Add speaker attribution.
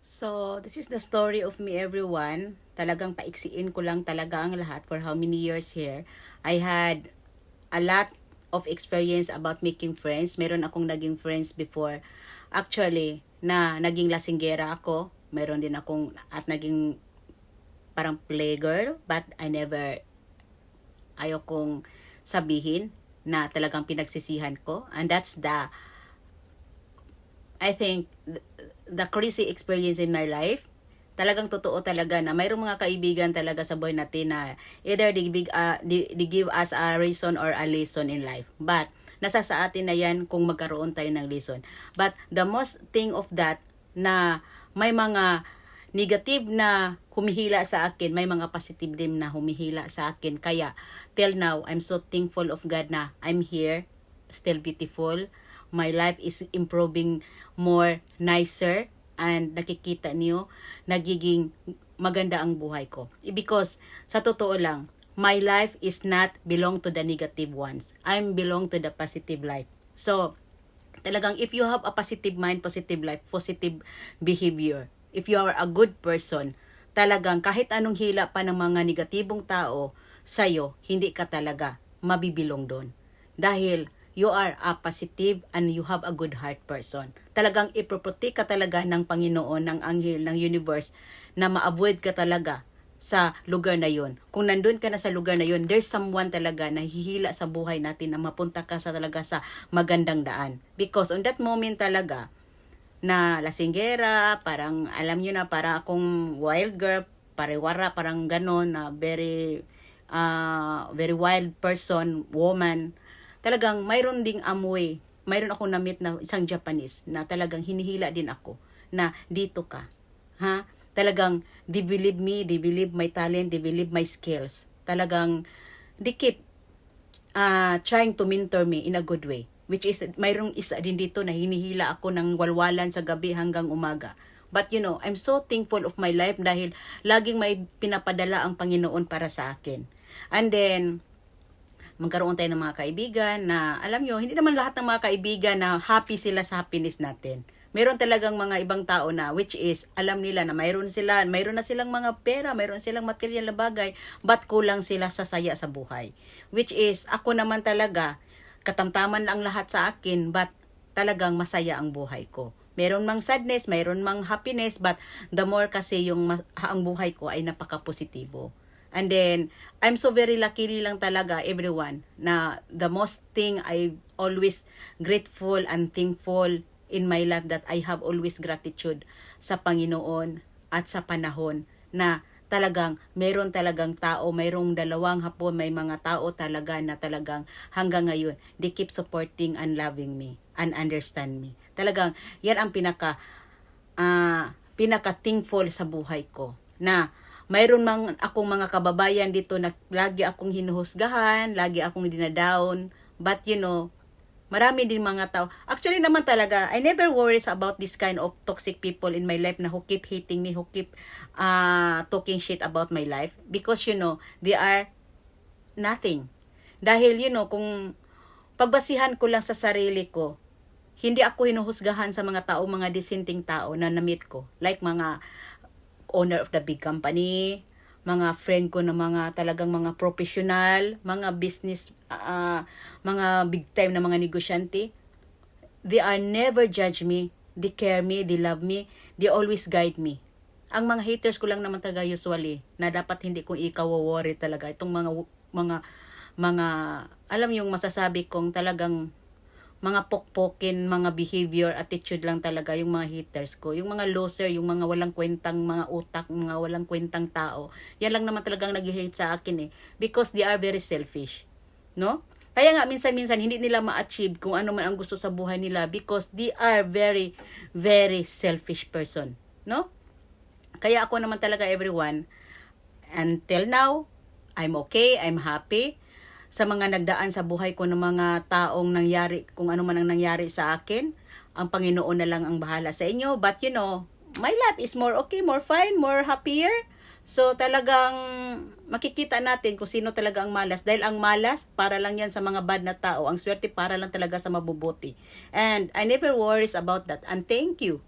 Speaker 1: So, this is the story of me everyone. Talagang paiksiin ko lang talaga ang lahat for how many years here. I had a lot of experience about making friends. Meron akong naging friends before. Actually, na naging lasinggera ako. Meron din akong at naging parang playgirl. But I never, ayokong sabihin na talagang pinagsisihan ko. And that's the I think th- the crazy experience in my life, talagang totoo talaga na mayroong mga kaibigan talaga sa buhay natin na either they, big, uh, they, they give us a reason or a lesson in life. But, nasa sa atin na yan kung magkaroon tayo ng lesson. But, the most thing of that na may mga negative na humihila sa akin, may mga positive din na humihila sa akin. Kaya, till now, I'm so thankful of God na I'm here, still beautiful. My life is improving more nicer and nakikita niyo nagiging maganda ang buhay ko. Because sa totoo lang, my life is not belong to the negative ones. I'm belong to the positive life. So, talagang if you have a positive mind, positive life, positive behavior, if you are a good person, talagang kahit anong hila pa ng mga negatibong tao sa'yo, hindi ka talaga mabibilong doon. Dahil you are a positive and you have a good heart person. Talagang ipoprotek ka talaga ng Panginoon, ng anghel, ng universe na ma-avoid ka talaga sa lugar na yon. Kung nandun ka na sa lugar na yon, there's someone talaga na hihila sa buhay natin na mapunta ka sa talaga sa magandang daan. Because on that moment talaga, na lasinggera, parang alam nyo na parang akong wild girl, pariwara, parang ganon, na very, uh, very wild person, woman. Talagang mayroon ding amoy, mayroon ako na-meet na isang Japanese na talagang hinihila din ako na dito ka. Ha? Talagang they believe me, they believe my talent, they believe my skills. Talagang they keep uh, trying to mentor me in a good way. Which is, mayroong isa din dito na hinihila ako ng walwalan sa gabi hanggang umaga. But you know, I'm so thankful of my life dahil laging may pinapadala ang Panginoon para sa akin. And then, magkaroon tayo ng mga kaibigan na, alam nyo, hindi naman lahat ng mga kaibigan na happy sila sa happiness natin. Meron talagang mga ibang tao na, which is, alam nila na mayroon sila, mayroon na silang mga pera, mayroon silang material na bagay, but kulang sila sa saya sa buhay. Which is, ako naman talaga, katamtaman ang lahat sa akin, but talagang masaya ang buhay ko. Meron mang sadness, mayroon mang happiness, but the more kasi yung ang buhay ko ay napaka-positibo. And then, I'm so very lucky lang talaga, everyone, na the most thing I always grateful and thankful in my life that I have always gratitude sa Panginoon at sa panahon na talagang meron talagang tao, mayroong dalawang hapon, may mga tao talaga na talagang hanggang ngayon, they keep supporting and loving me and understand me. Talagang, yan ang pinaka, ah pinaka-thankful sa buhay ko. Na, mayroon mang akong mga kababayan dito na lagi akong hinuhusgahan, lagi akong dinadown, but you know, marami din mga tao. Actually naman talaga, I never worries about this kind of toxic people in my life na who keep hating me, who keep uh, talking shit about my life. Because you know, they are nothing. Dahil you know, kung pagbasihan ko lang sa sarili ko, hindi ako hinuhusgahan sa mga tao, mga disinting tao na na-meet ko. Like mga owner of the big company, mga friend ko na mga talagang mga professional, mga business, uh, mga big time na mga negosyante. They are never judge me. They care me, they love me, they always guide me. Ang mga haters ko lang naman taga usually na dapat hindi ko ikaw worry talaga. Itong mga mga mga alam yung masasabi kong talagang mga pokpokin, mga behavior, attitude lang talaga yung mga haters ko. Yung mga loser, yung mga walang kwentang mga utak, mga walang kwentang tao. Yan lang naman talagang nag-hate sa akin eh. Because they are very selfish. No? Kaya nga minsan-minsan hindi nila ma-achieve kung ano man ang gusto sa buhay nila because they are very, very selfish person. No? Kaya ako naman talaga everyone, until now, I'm okay, I'm happy sa mga nagdaan sa buhay ko ng mga taong nangyari, kung ano man ang nangyari sa akin, ang Panginoon na lang ang bahala sa inyo. But you know, my life is more okay, more fine, more happier. So talagang makikita natin kung sino talaga ang malas. Dahil ang malas, para lang yan sa mga bad na tao. Ang swerte para lang talaga sa mabubuti. And I never worries about that. And thank you